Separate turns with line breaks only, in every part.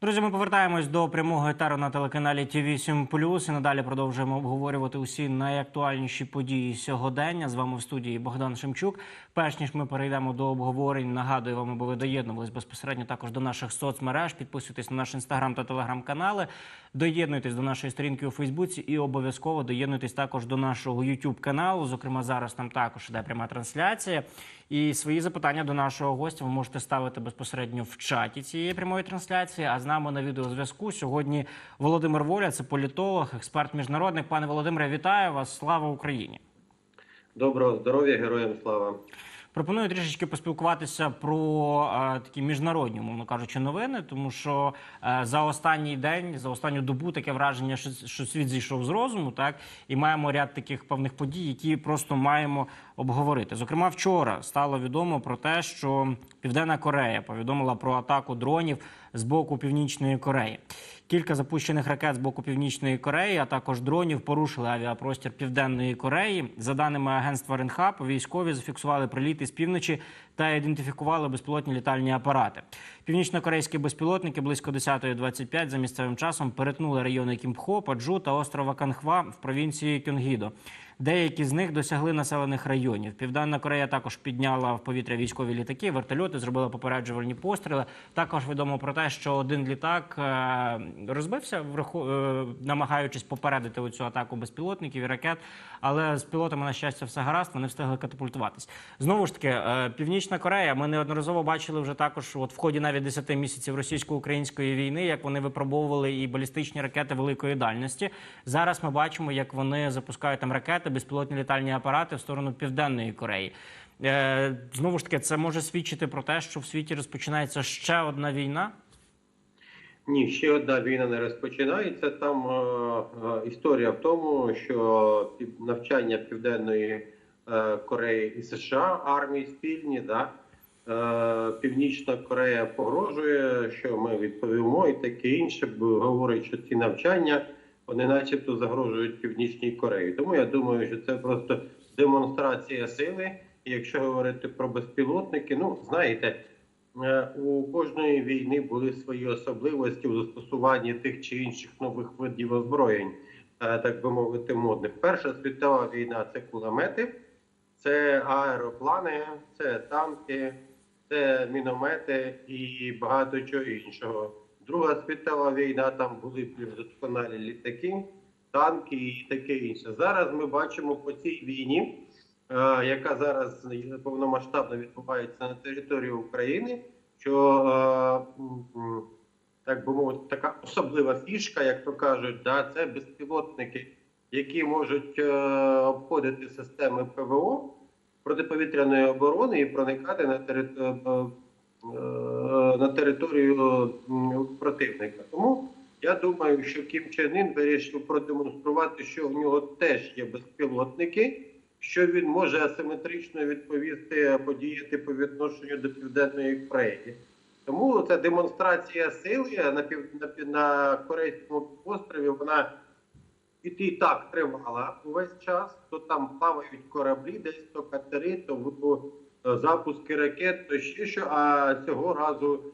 Друзі, ми повертаємось до прямого етеру на телеканалі ТВ 7 і надалі продовжуємо обговорювати усі найактуальніші події сьогодення. З вами в студії Богдан Шемчук. Перш ніж ми перейдемо до обговорень, нагадую вам, аби ви доєднувались безпосередньо також до наших соцмереж. Підписуйтесь на наш інстаграм та телеграм-канали. Доєднуйтесь до нашої сторінки у Фейсбуці і обов'язково доєднуйтесь також до нашого youtube каналу. Зокрема, зараз там також іде пряма трансляція. І свої запитання до нашого гостя ви можете ставити безпосередньо в чаті цієї прямої трансляції. А з нами на відеозв'язку сьогодні Володимир Воля, це політолог, експерт міжнародник. Пане Володимире, вітаю вас! Слава Україні!
Доброго здоров'я, героям слава.
Пропоную трішечки поспілкуватися про е, такі міжнародні, мовно кажучи, новини, тому що е, за останній день, за останню добу таке враження, що, що світ зійшов з розуму, так і маємо ряд таких певних подій, які просто маємо обговорити. Зокрема, вчора стало відомо про те, що Південна Корея повідомила про атаку дронів з боку Північної Кореї. Кілька запущених ракет з боку Північної Кореї, а також дронів порушили авіапростір Південної Кореї. За даними агентства Ренхап, військові зафіксували приліти з півночі та ідентифікували безпілотні літальні апарати. Північно-корейські безпілотники близько 10.25 за місцевим часом перетнули райони Кімпхо, Паджу та острова Канхва в провінції Кьонгідо. Деякі з них досягли населених районів. Південна Корея також підняла в повітря військові літаки, вертольоти, зробила попереджувальні постріли. Також відомо про те, що один літак е, розбився, е, намагаючись попередити оцю атаку безпілотників і ракет. Але з пілотами, на щастя, все гаразд, вони встигли катапультуватись. Знову ж таки, е, Північна Корея. Ми неодноразово бачили вже також, от в ході навіть 10 місяців російсько-української війни, як вони випробовували і балістичні ракети великої дальності. Зараз ми бачимо, як вони запускають там ракети, безпілотні літальні апарати в сторону Південної Кореї. Е, знову ж таки, це може свідчити про те, що в світі розпочинається ще одна війна.
Ні, ще одна війна не розпочинається. Там е, е, історія в тому, що навчання Південної е, Кореї і США армії спільні, да, е, Північна Корея погрожує, що ми відповімо, і таке інше, говорить, що ці навчання вони, начебто, загрожують Північній Кореї. Тому я думаю, що це просто демонстрація сили. І якщо говорити про безпілотники, ну знаєте. Е, У кожної війни були свої особливості у застосуванні тих чи інших нових видів озброєнь, е, так би мовити, модних. Перша світова війна це кулемети, це аероплани, це танки, це міномети і багато чого іншого. Друга світова війна там були досконалі літаки, танки і таке інше. Зараз ми бачимо по цій війні е, яка зараз повномасштабно відбувається на території України, що е, так би мовити, така особлива фішка, як то кажуть, да, це безпілотники, які можуть е, обходити системи ПВО протиповітряної оборони і проникати на територію. На територію противника. Тому я думаю, що Кім Чен Ін вирішив продемонструвати, що в нього теж є безпілотники, що він може асиметрично відповісти, подіяти по відношенню до Південної Кореї. Тому ця демонстрація сили на пів на, на корейському острові вона і і так тривала увесь час. То там плавають кораблі, десь то катери, то е, запуски ракет, то ще що. А цього разу, е,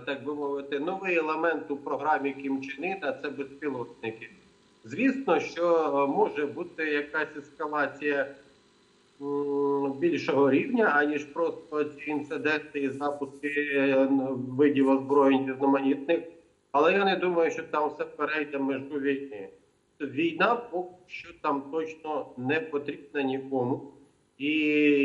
так би мовити, новий елемент у програмі Кім Іна – це безпілотники. Звісно, що е, може бути якась ескалація більшого рівня, аніж просто ці інциденти і запуски е, видів озброєнь різноманітних. Але я не думаю, що там все перейде межу війни. Війна поки що там точно не потрібна нікому. І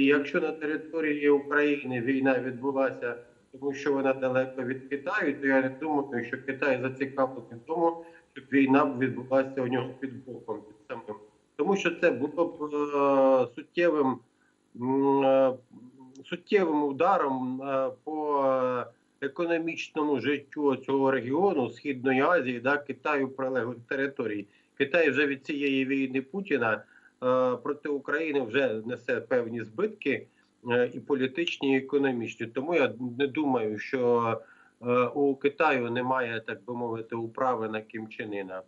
якщо на території України війна відбулася, тому що вона далеко від Китаю, то я не думаю, що Китай зацікавлений в тому, щоб війна відбулася у нього під боком, під самим. Тому що це було б е, суттєвим, е, суттєвим ударом е, по економічному життю цього регіону Східної Азії, да, Китаю прилеглих територій. Китай вже від цієї війни Путіна проти України вже несе певні збитки е, і політичні, і економічні. Тому я не думаю, що е, у Китаю немає, так би мовити, управи на Кім Чен Іна.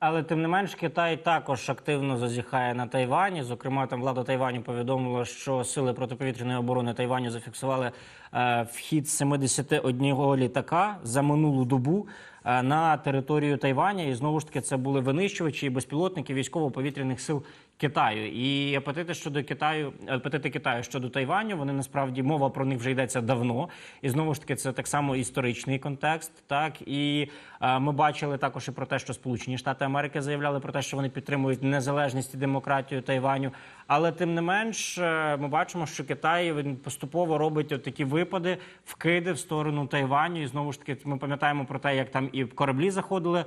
Але тим не менш, Китай також активно зазіхає на Тайвані. Зокрема, там влада Тайваню повідомила, що сили протиповітряної оборони Тайваню зафіксували е, вхід 71 літака за минулу добу е, на територію Тайваня. І знову ж таки, це були винищувачі і безпілотники військово-повітряних сил Китаю. І апетити щодо Китаю, апетити Китаю щодо Тайваню, вони насправді мова про них вже йдеться давно. І знову ж таки, це так само історичний контекст. Так і ми бачили також і про те, що Сполучені Штати Америки заявляли про те, що вони підтримують незалежність і демократію Тайваню. Але тим не менш, е, ми бачимо, що Китай він поступово робить от такі випади, вкиди в сторону Тайваню. І знову ж таки, ми пам'ятаємо про те, як там і кораблі заходили е,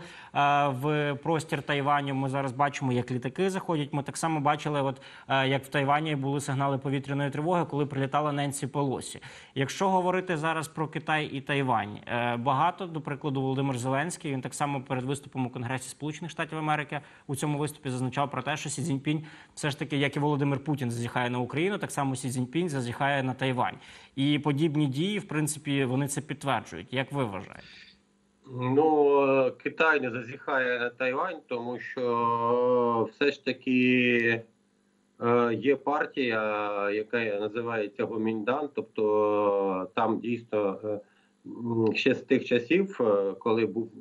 в простір Тайваню. Ми зараз бачимо, як літаки заходять. Ми так само бачили, от е, як в Тайвані були сигнали повітряної тривоги, коли прилітала Ненсі Пелосі. Якщо говорити зараз про Китай і Тайвань, багато до прикладу, Володимир Зеленський він так само перед виступом у Конгресі Сполучених Штатів Америки у цьому виступі зазначав про те, що Сі Цзіньпінь все ж таки, як і Володимир Путін зазіхає на Україну, так само Сі Цзіньпінь зазіхає на Тайвань. І подібні дії, в принципі, вони це підтверджують. Як ви вважаєте?
Ну, Китай не зазіхає на Тайвань, тому що все ж таки е, є партія, яка називається Гоміндан, тобто там дійсно е, ще з тих часів, е, коли був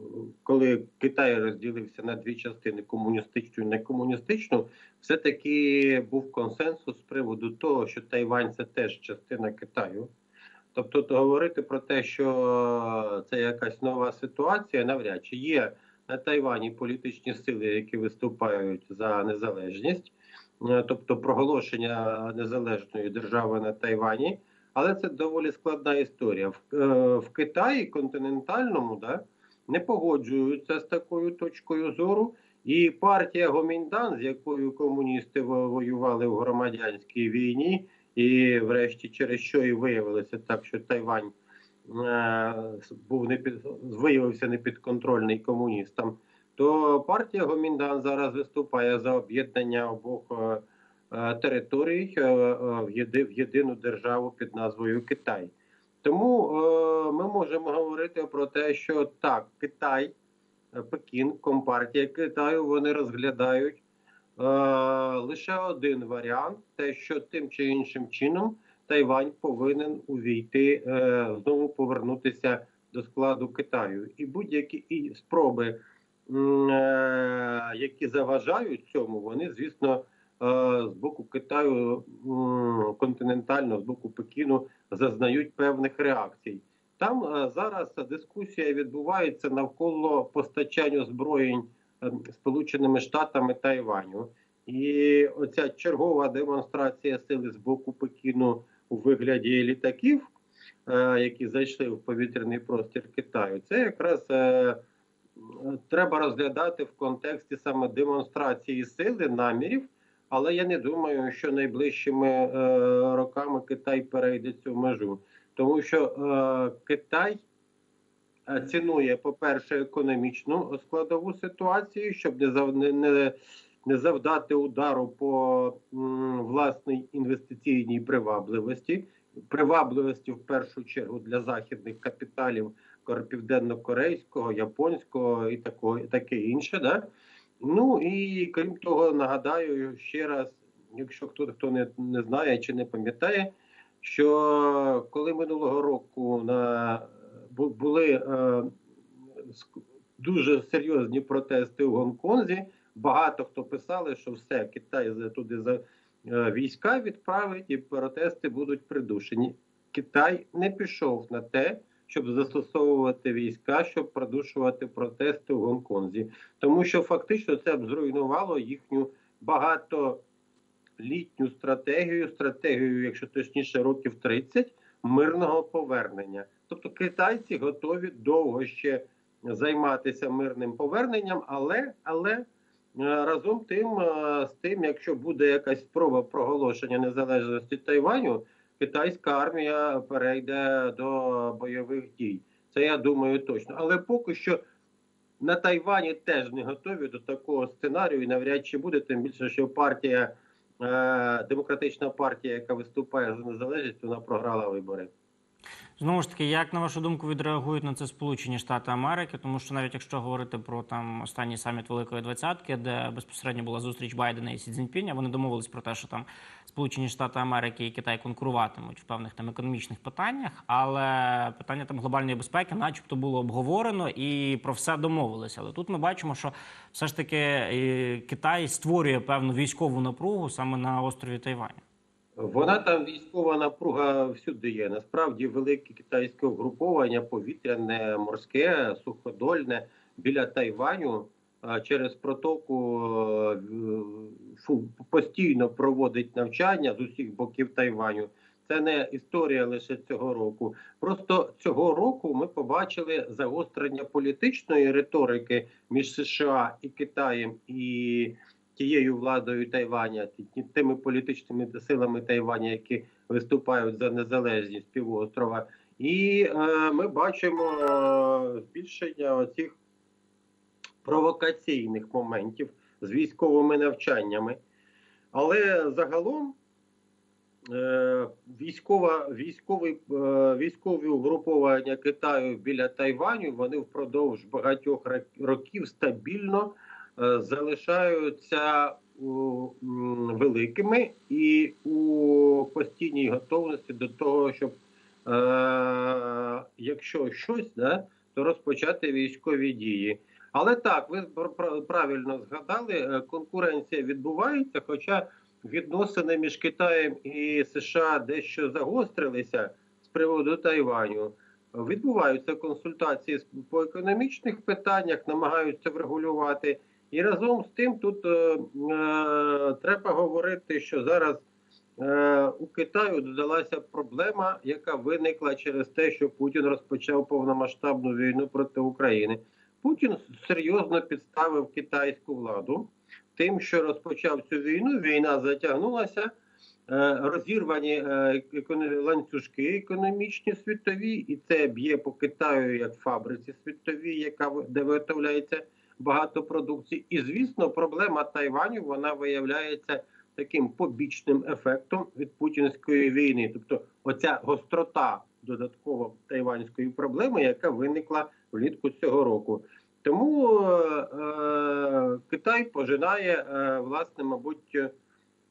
коли Китай розділився на дві частини комуністичну і некомуністичну, все-таки був консенсус з приводу того, що Тайвань це теж частина Китаю. Тобто то говорити про те, що це якась нова ситуація, навряд чи є на Тайвані політичні сили, які виступають за незалежність, е, тобто проголошення незалежної держави на Тайвані. Але це доволі складна історія. В, е, в Китаї континентальному да, не погоджуються з такою точкою зору. І партія Гоміндан, з якою комуністи воювали в громадянській війні, і, врешті, через що і виявилося так, що Тайвань е, був не під виявився непідконтрольний комуністам. То партія Гоміндан зараз виступає за об'єднання обох е, територій е, е, в, єдину державу під назвою Китай. Тому е, ми можемо говорити про те, що так, Китай, е, Пекін, Компартія Китаю вони розглядають е, лише один варіант: те, що тим чи іншим чином Тайвань повинен увійти е, знову повернутися до складу Китаю, і будь-які спроби, е, які заважають цьому, вони звісно. З боку Китаю континентально, з боку Пекіну зазнають певних реакцій. Там е, зараз дискусія відбувається навколо постачання озброєнь е, Сполученими Штатами Тайваню. І оця чергова демонстрація сили з боку Пекіну у вигляді літаків, е, які зайшли в повітряний простір Китаю, це якраз треба розглядати в контексті саме демонстрації сили, намірів. Але я не думаю, що найближчими е, роками Китай перейде цю межу, тому що е, Китай е, цінує, по-перше, економічну складову ситуацію, щоб не зав... не, не, завдати удару по м, власній інвестиційній привабливості, привабливості в першу чергу для західних капіталів кор- південно-корейського, японського і такого, таке інше. Да? Ну і крім того, нагадаю ще раз, якщо хто хто не, не знає чи не пам'ятає, що коли минулого року на були е, дуже серйозні протести у Гонконзі, багато хто писали, що все Китай за- туди за е, війська відправить, і протести будуть придушені. Китай не пішов на те, щоб застосовувати війська, щоб придушувати протести в Гонконзі, тому що фактично це б зруйнувало їхню багатолітню стратегію, стратегію, якщо точніше, років 30, мирного повернення. Тобто китайці готові довго ще займатися мирним поверненням, але але е, разом тим е, з тим, якщо буде якась спроба проголошення незалежності Тайваню, китайська армія перейде до бойових дій. Це я думаю точно. Але поки що на Тайвані теж не готові до такого сценарію, і навряд чи буде, тим більше, що партія, е, демократична партія, яка виступає за незалежність, вона програла вибори.
Знову ж таки, як на вашу думку відреагують на це Сполучені Штати Америки? Тому що навіть якщо говорити про там останній саміт Великої Двадцятки, де безпосередньо була зустріч Байдена і Сі Цзіньпіня, вони домовились про те, що там Сполучені Штати Америки і Китай конкуруватимуть в певних там економічних питаннях, але питання там глобальної безпеки, начебто, було обговорено і про все домовилися. Але тут ми бачимо, що все ж таки е, Китай створює певну військову напругу саме на острові Тайвань.
Вона там військова напруга всюди є. Насправді велике китайське угруповання повітряне, морське, суходольне біля Тайваню через протоку е, постійно проводить навчання з усіх боків Тайваню. Це не історія лише цього року. Просто цього року ми побачили загострення політичної риторики між США і Китаєм і тією владою Тайваня, тими політичними силами Тайваня, які виступають за незалежність півострова. І е, ми бачимо е, збільшення оцих провокаційних моментів з військовими навчаннями. Але загалом е, військова, військовий, е, військові угруповання Китаю біля Тайваню вони впродовж багатьох років стабільно залишаються великими і у постійній готовності до того, щоб е, якщо щось, да, то розпочати військові дії. Але так, ви пр- пр- правильно згадали, е, конкуренція відбувається, хоча відносини між Китаєм і США дещо загострилися з приводу Тайваню. Відбуваються консультації по економічних питаннях, намагаються врегулювати. І разом з тим тут е, е, треба говорити, що зараз е, у Китаю додалася проблема, яка виникла через те, що Путін розпочав повномасштабну війну проти України. Путін серйозно підставив китайську владу тим, що розпочав цю війну. Війна затягнулася, е, розірвані е, ланцюжки економічні світові, і це б'є по Китаю як фабриці світовій, яка де виготовляється багато продукції. І звісно, проблема Тайваню вона виявляється таким побічним ефектом від путінської війни, тобто оця гострота додатково тайванської проблеми, яка виникла влітку цього року. Тому е, е, Китай пожинає е, власне, мабуть,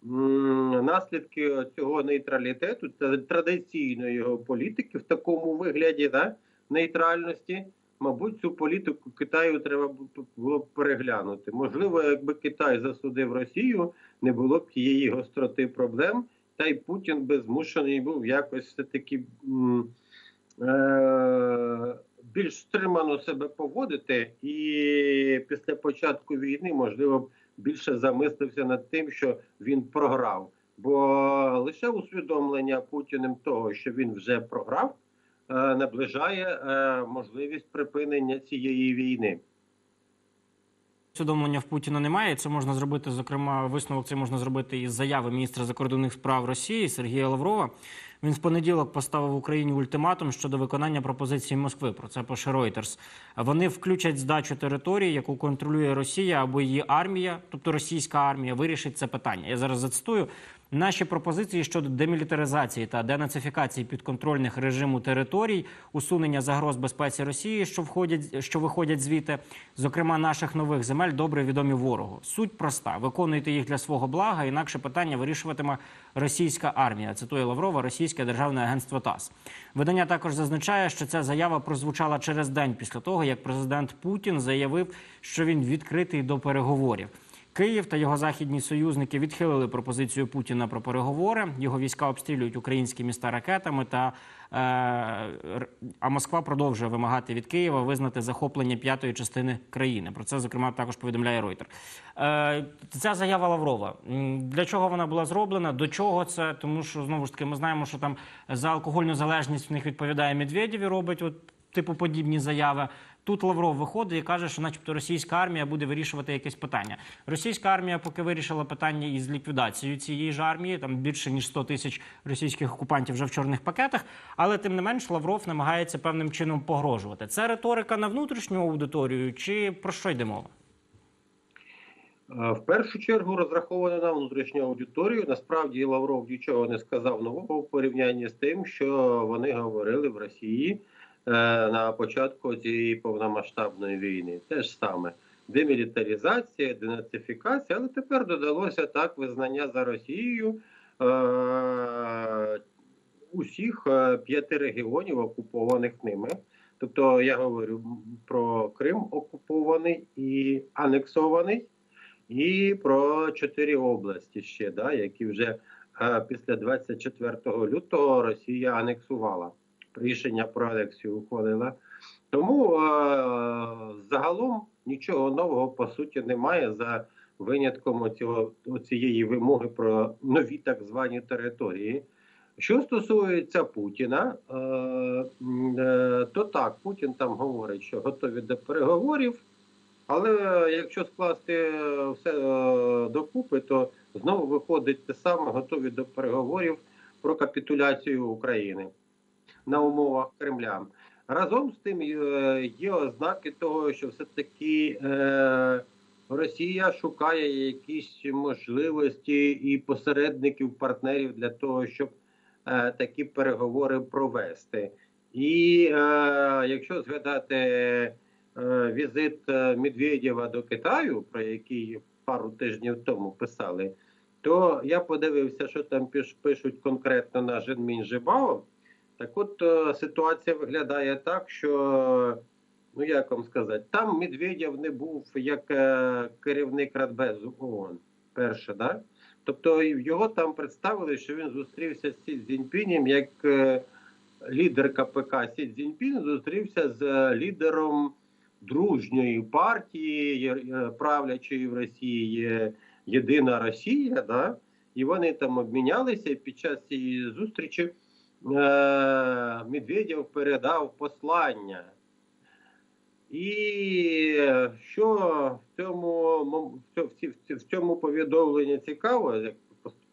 м, наслідки цього нейтралітету та традиційної його політики в такому вигляді да, нейтральності. Мабуть, цю політику Китаю треба було б переглянути. Можливо, якби Китай засудив Росію, не було б тієї гостроти проблем, та й Путін би змушений був якось все таки е- більш стримано себе поводити, і після початку війни, можливо, більше замислився над тим, що він програв. Бо лише усвідомлення Путіним того, що він вже програв, наближає е, можливість припинення цієї війни.
Усвідомлення в Путіна немає. Це можна зробити, зокрема, висновок це можна зробити із заяви міністра закордонних справ Росії Сергія Лаврова. Він в понеділок поставив Україні ультиматум щодо виконання пропозиції Москви. Про це пише Reuters. Вони включать здачу території, яку контролює Росія або її армія, тобто російська армія, вирішить це питання. Я зараз зацитую. Наші пропозиції щодо демілітаризації та денацифікації підконтрольних режиму територій, усунення загроз безпеці Росії, що входять, що виходять звідти, зокрема наших нових земель, добре відомі ворогу. Суть проста: виконуйте їх для свого блага, інакше питання вирішуватиме російська армія. Цитує Лаврова, російське державне агентство ТАСС. Видання також зазначає, що ця заява прозвучала через день після того, як президент Путін заявив, що він відкритий до переговорів. Київ та його західні союзники відхилили пропозицію Путіна про переговори. Його війська обстрілюють українські міста ракетами. Та е, а Москва продовжує вимагати від Києва визнати захоплення п'ятої частини країни. Про це зокрема також повідомляє Реутер. Е, ця заява Лаврова. Для чого вона була зроблена? До чого це? Тому що знову ж таки ми знаємо, що там за алкогольну залежність в них відповідає Медведєв і робить от типу подібні заяви. Тут Лавров виходить і каже, що, начебто, російська армія буде вирішувати якесь питання. Російська армія поки вирішила питання із ліквідацією цієї ж армії. Там більше ніж 100 тисяч російських окупантів вже в чорних пакетах. Але тим не менш Лавров намагається певним чином погрожувати. Це риторика на внутрішню аудиторію, чи про що йде мова?
Е, В першу чергу розраховано на внутрішню аудиторію. Насправді Лавров нічого не сказав нового в порівнянні з тим, що вони говорили в Росії на початку цієї повномасштабної війни. Те ж саме демілітаризація, денацифікація, але тепер додалося так визнання за Росією е, усіх е, п'яти регіонів, окупованих ними. Тобто я говорю про Крим окупований і анексований, і про чотири області ще, да, які вже е, після 24 лютого Росія анексувала. Рішення про анексію ухвалила. Тому е, загалом нічого нового по суті немає за винятком оцього, цієї вимоги про нові так звані території. Що стосується Путіна, е, е, то так, Путін там говорить, що готові до переговорів, але якщо скласти все е, докупи, то знову виходить те саме, готові до переговорів про капітуляцію України на умовах Кремля. Разом з тим е, є ознаки того, що все-таки е, Росія шукає якісь можливості і посередників, партнерів для того, щоб е, такі переговори провести. І якщо згадати візит Медведєва до Китаю, про який пару тижнів тому писали, то я подивився, що там пишуть конкретно на Женмін Жибао. Так от е, ситуація виглядає так, що ну як вам сказати, там Медведєв не був як е, керівник Радбезу ООН. Перше, да? Тобто його там представили, що він зустрівся з Сі Цзіньпінем як е, лідер КПК Сі Цзіньпін зустрівся з лідером дружньої партії правлячої в Росії Єдина Росія. Да? І вони там обмінялися під час цієї зустрічі. Е, Медведєв передав послання. І що в цьому, в цьому повідомленні цікаво,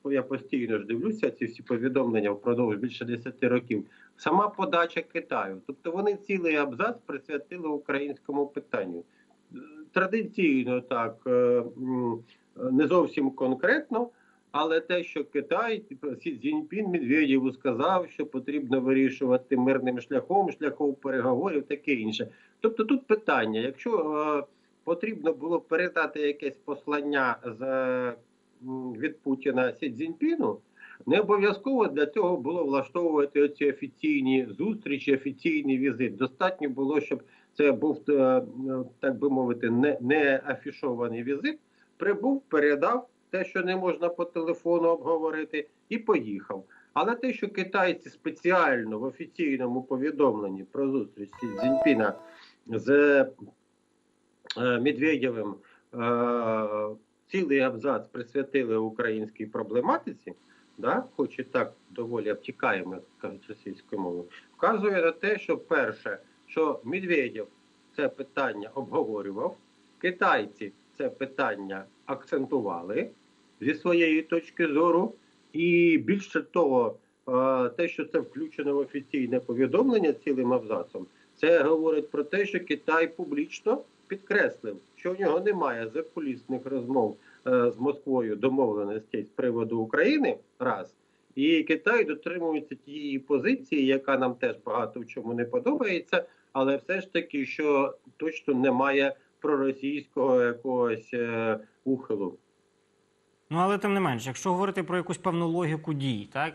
я постійно ж дивлюся ці всі повідомлення впродовж більше 10 років. Сама подача Китаю. Тобто вони цілий абзац присвятили українському питанню. Е, Традиційно так, е, не зовсім конкретно, але те, що Китай, типу, Цзіньпін Медведєву сказав, що потрібно вирішувати мирним шляхом, шляхом переговорів, таке інше. Тобто тут питання: якщо е, потрібно було передати якесь послання з, е, від Путіна Сі Цзіньпіну, не обов'язково для цього було влаштовувати оці офіційні зустрічі, офіційний візит. Достатньо було, щоб це був е, так би мовити, не, не афішований візит. Прибув, передав те, що не можна по телефону обговорити, і поїхав. Але те, що китайці спеціально в офіційному повідомленні про зустріч Цзіньпіна з е, Медведєвим е, цілий абзац присвятили українській проблематиці, да, хоч і так доволі обтікаємо, кажуть російською мовою, вказує на те, що перше, що Медведєв це питання обговорював, китайці це питання акцентували зі своєї точки зору, і більше того, е, те, що це включено в офіційне повідомлення цілим абзацом, це говорить про те, що Китай публічно підкреслив, що в нього немає закулісних розмов е, з Москвою домовленостей з приводу України раз. І Китай дотримується тієї позиції, яка нам теж багато в чому не подобається, але все ж таки, що точно немає проросійського якогось е, ухилу.
Ну але тим не менш, якщо говорити про якусь певну логіку дій, так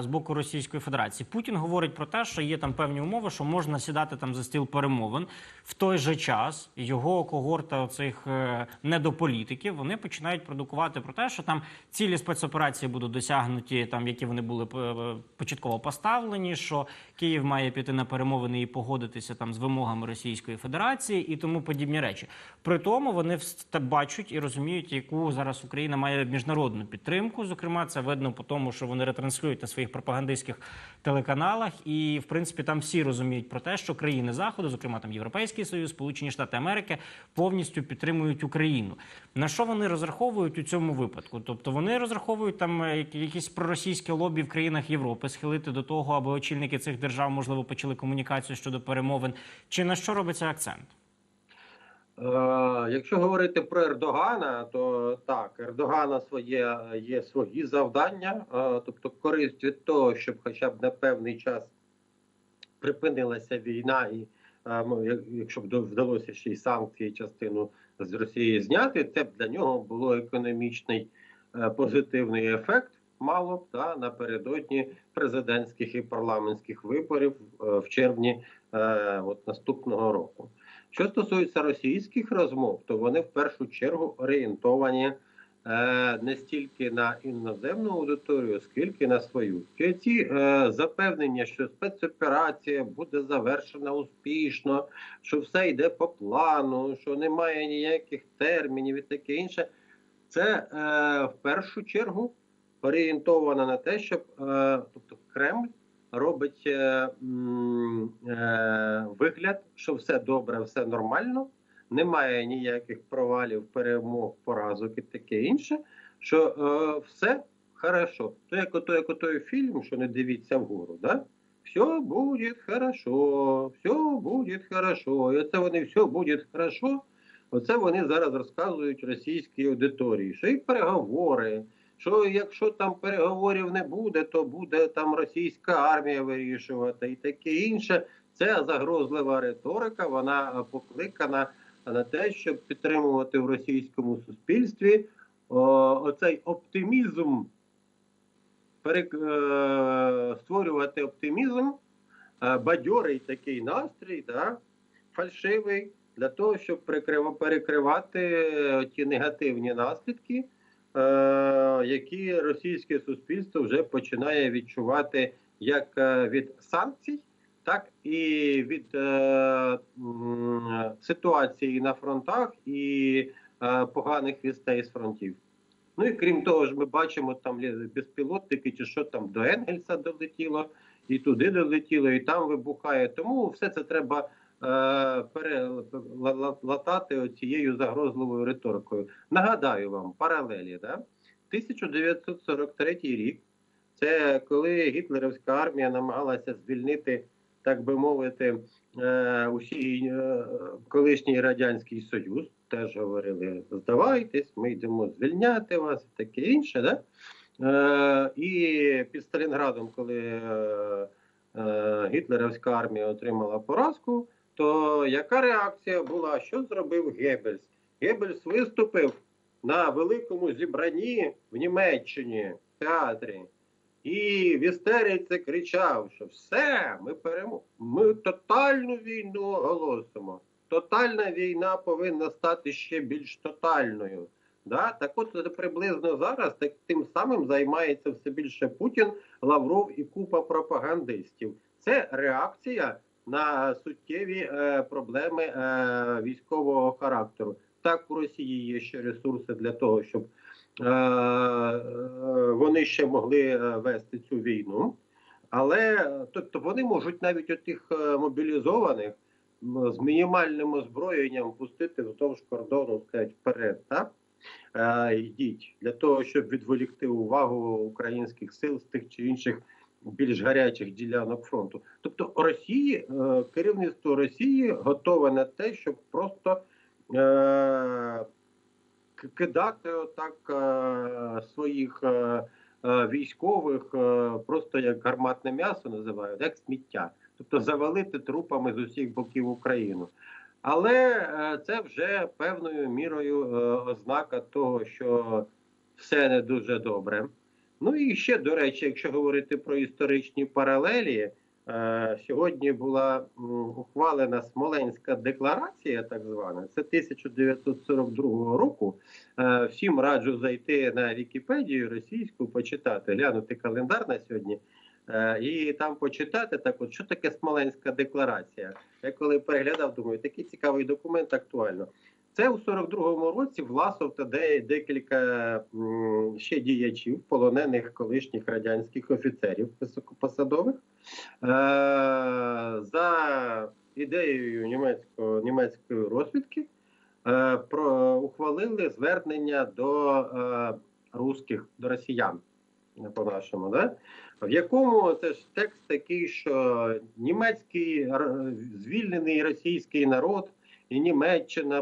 з боку Російської Федерації, Путін говорить про те, що є там певні умови, що можна сідати там за стіл перемовин. В той же час його когорта цих недополітиків вони починають продукувати про те, що там цілі спецоперації будуть досягнуті, там які вони були е, початково поставлені. Що Київ має піти на перемовини і погодитися там з вимогами Російської Федерації і тому подібні речі. При тому вони бачать і розуміють, яку зараз Україна має міжнародну підтримку. Зокрема, це видно по тому, що вони ретранслюють на своїх пропагандистських телеканалах. І в принципі там всі розуміють про те, що країни заходу, зокрема там Європейський Союз, Сполучені Штати Америки, повністю підтримують Україну. На що вони розраховують у цьому випадку? Тобто вони розраховують там е, якісь проросійські лобі в країнах Європи схилити до того, аби очільники цих держав можливо почали комунікацію щодо перемовин. Чи на що робиться акцент?
Е, Якщо говорити про Ердогана, то так, Ердогана своє є свої завдання, е, тобто користь від того, щоб хоча б на певний час припинилася війна, і е, ну, як- якщо б вдалося ще й санкції частину з Росії зняти, це б для нього було економічний е, позитивний ефект. Мало б та напередодні президентських і парламентських виборів е, в червні е, от наступного року. Що стосується російських розмов, то вони в першу чергу орієнтовані е, не стільки на іноземну аудиторію, скільки на свою. Ці е, запевнення, що спецоперація буде завершена успішно, що все йде по плану, що немає ніяких термінів і таке інше, це е, в першу чергу орієнтовано на те, щоб тобто Кремль робить е, е, вигляд, що все добре, все нормально, немає ніяких провалів, перемог, поразок і таке інше, що е, все хорошо. То як ото, як отой фільм, що не дивіться вгору, да? все буде хорошо, все буде хорошо. І оце вони все буде хорошо. Оце вони зараз розказують російській аудиторії, що і переговори, що якщо там переговорів не буде, то буде там російська армія вирішувати і таке інше. Це загрозлива риторика. Вона е, покликана на те, щоб підтримувати в російському суспільстві оцей оптимізм, перек, е, створювати оптимізм, е, бадьорий такий настрій, да, фальшивий, для того, щоб перекривати ті негативні наслідки, які російське суспільство вже починає відчувати як е, від санкцій, так і від е, ситуації на фронтах і е, поганих вістей з фронтів. Ну і крім того ж, ми бачимо там безпілотники, чи що там до Енгельса долетіло, і туди долетіло, і там вибухає. Тому все це треба е, перелатати цією загрозливою риторикою. Нагадаю вам паралелі, да? 1943 рік. Це коли гітлерівська армія намагалася звільнити, так би мовити, е, усі е, колишній радянський союз. Теж говорили: здавайтесь, ми йдемо звільняти вас, і таке інше. Да? Е, і під Сталінградом, коли е, е, гітлерівська армія отримала поразку, то яка реакція була? Що зробив Геббельс? Геббельс виступив на великому зібранні в Німеччині в театрі. І в істериці кричав, що все, ми перемо... ми тотальну війну оголосимо. Тотальна війна повинна стати ще більш тотальною. Да? Так от приблизно зараз так, тим самим займається все більше Путін, Лавров і купа пропагандистів. Це реакція на суттєві е, проблеми е, військового характеру. Так, у Росії є ще ресурси для того, щоб е, вони ще могли вести цю війну. Але тобто вони можуть навіть отих мобілізованих з мінімальним озброєнням пустити вздовж кордону, сказати, вперед, так? Йдіть для того, щоб відволікти увагу українських сил з тих чи інших більш гарячих ділянок фронту. Тобто Росії, е, керівництво Росії готове на те, щоб просто е, кидати отак е, своїх військових просто як гарматне м'ясо називають, як сміття, тобто завалити трупами з усіх боків Україну. Але це вже певною мірою ознака того, що все не дуже добре. Ну і ще, до речі, якщо говорити про історичні паралелі, е, сьогодні була ухвалена Смоленська декларація, так звана, це 1942 року. Е, всім раджу зайти на Вікіпедію російську, почитати, глянути календар на сьогодні. е, І там почитати так, от що таке Смоленська декларація. Я коли переглядав, думаю, такий цікавий документ актуально. Це у 42-му році Власов та декілька ще діячів, полонених колишніх радянських офіцерів високопосадових, е, за ідеєю німецького, німецької розвідки е, про, ухвалили звернення до е, русських, до росіян, по-нашому, да? в якому це ж текст такий, що німецький звільнений російський народ і Німеччина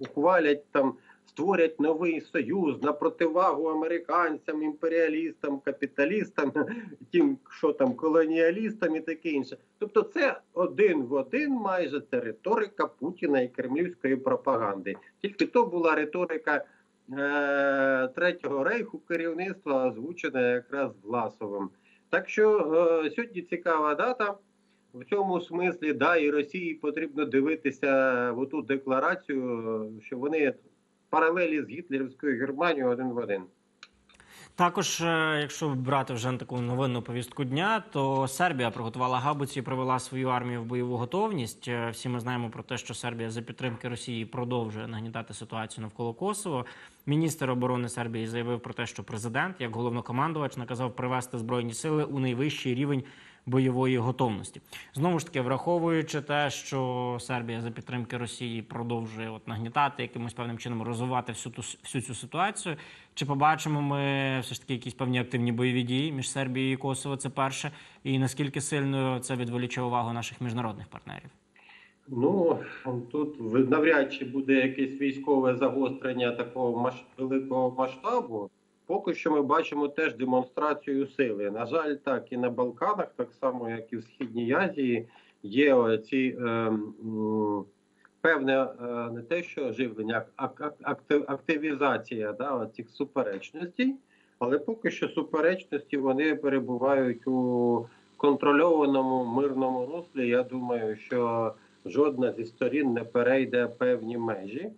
ухвалять там, створять новий союз на противагу американцям, імперіалістам, капіталістам, тим, що там колоніалістам і таке інше. Тобто, це один в один майже це риторика Путіна і кремлівської пропаганди. Тільки то була риторика е, Третього рейху керівництва, озвучена якраз Власовим. Так що е, сьогодні цікава дата. В цьому смислі, да, і Росії потрібно дивитися в ту декларацію, що вони паралелі з гітлерівською Германією один в один.
Також, е, якщо брати вже на таку новинну повістку дня, то Сербія приготувала габуці і привела свою армію в бойову готовність. Е, Всі ми знаємо про те, що Сербія за підтримки Росії продовжує нагнітати ситуацію навколо Косово. Міністр оборони Сербії заявив про те, що президент, як головнокомандувач, наказав привести збройні сили у найвищий рівень бойової готовності. Знову ж таки, враховуючи те, що Сербія за підтримки Росії продовжує от нагнітати якимось певним чином розвивати всю ту всю цю ситуацію. Чи побачимо ми все ж таки якісь певні активні бойові дії між Сербією і Косово? Це перше, і наскільки сильно це відволіче увагу наших міжнародних партнерів?
Ну тут навряд чи буде якесь військове загострення такого маш... великого масштабу. Поки що ми бачимо теж демонстрацію сили. На жаль, так і на Балканах, так само як і в Східній Азії, є ці е, м, певне е, не те, що оживлення, а актив- активізація да, цих суперечностей. Але поки що суперечності вони перебувають у контрольованому мирному руслі. Я думаю, що жодна зі сторін не перейде певні межі.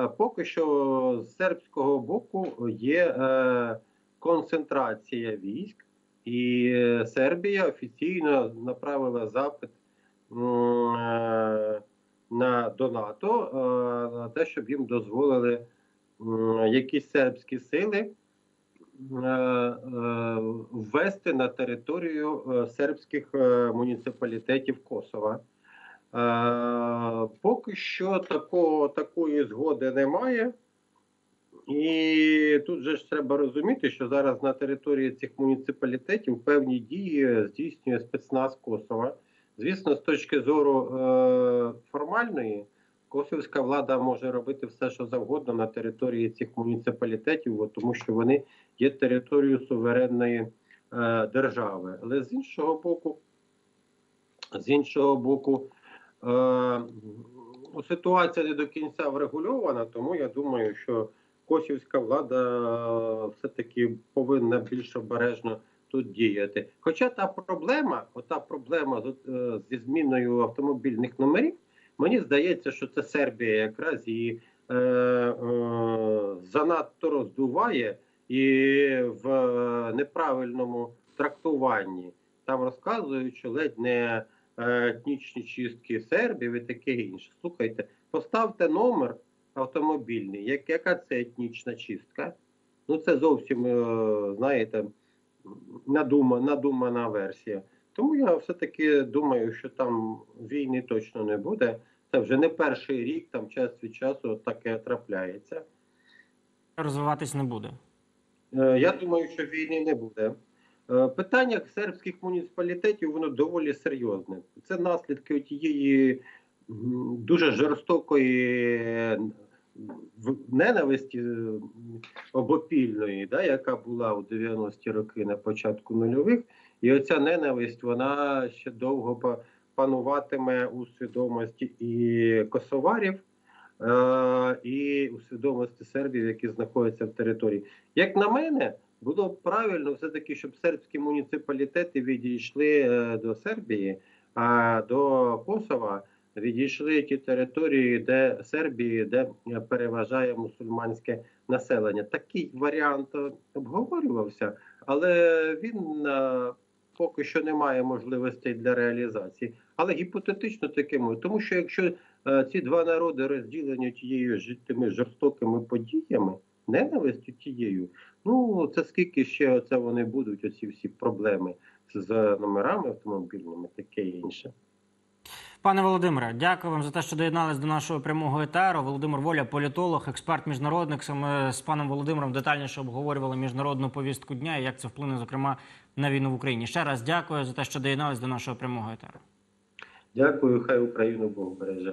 А Поки що з сербського боку є е, концентрація військ, і е, Сербія офіційно направила запит е, на до НАТО е, на те, щоб їм дозволили якісь сербські сили е, е, ввести на територію е, сербських е, муніципалітетів Косова. Поки що такого, такої згоди немає. І тут же ж треба розуміти, що зараз на території цих муніципалітетів певні дії здійснює спецназ Косова. Звісно, з точки зору е, формальної, косовська влада може робити все, що завгодно на території цих муніципалітетів, тому що вони є територією суверенної е, держави. Але з іншого боку, з іншого боку, ситуація не до кінця врегульована, тому я думаю, що косівська влада е, все-таки повинна більш обережно тут діяти. Хоча та проблема, ота проблема е, зі зміною автомобільних номерів, мені здається, що це Сербія якраз її е, е, занадто роздуває і в е, неправильному трактуванні. Там розказують, що ледь не е, етнічні чистки сербів і таке інше. Слухайте, поставте номер автомобільний, як, яка це етнічна чистка? Ну це зовсім, е, знаєте, надума, надумана версія. Тому я все-таки думаю, що там війни точно не буде. Це вже не перший рік, там час від часу таке трапляється.
Розвиватись не буде.
Е, Я думаю, що війни не буде. Е, Питання сербських муніципалітетів воно доволі серйозне. Це наслідки тієї дуже жорстокої ненависті е, обопільної, да, яка була у 90-ті роки на початку нульових. І оця ненависть вона ще довго пануватиме у свідомості і косоварів, і у свідомості сербів, які знаходяться в території. Як на мене, було б правильно все-таки, щоб сербські муніципалітети відійшли е, до Сербії, а до Косова відійшли ті території, де Сербії, де е, переважає мусульманське населення. Такий варіант е, обговорювався, але він е, поки що не має можливостей для реалізації. Але гіпотетично таке може. Тому що якщо е, ці два народи розділені тією тими жорстокими подіями, ненавистю тією, ну це скільки ще це вони будуть, оці всі проблеми з номерами автомобільними, таке інше.
Пане Володимире, дякую вам за те, що доєднались до нашого прямого етеру. Володимир Воля, політолог, експерт міжнародник. Саме з паном Володимиром детальніше обговорювали міжнародну повістку дня і як це вплине, зокрема, на війну в Україні. Ще раз дякую за те, що доєднались до нашого прямого етеру.
Дякую, хай Україну Бог береже.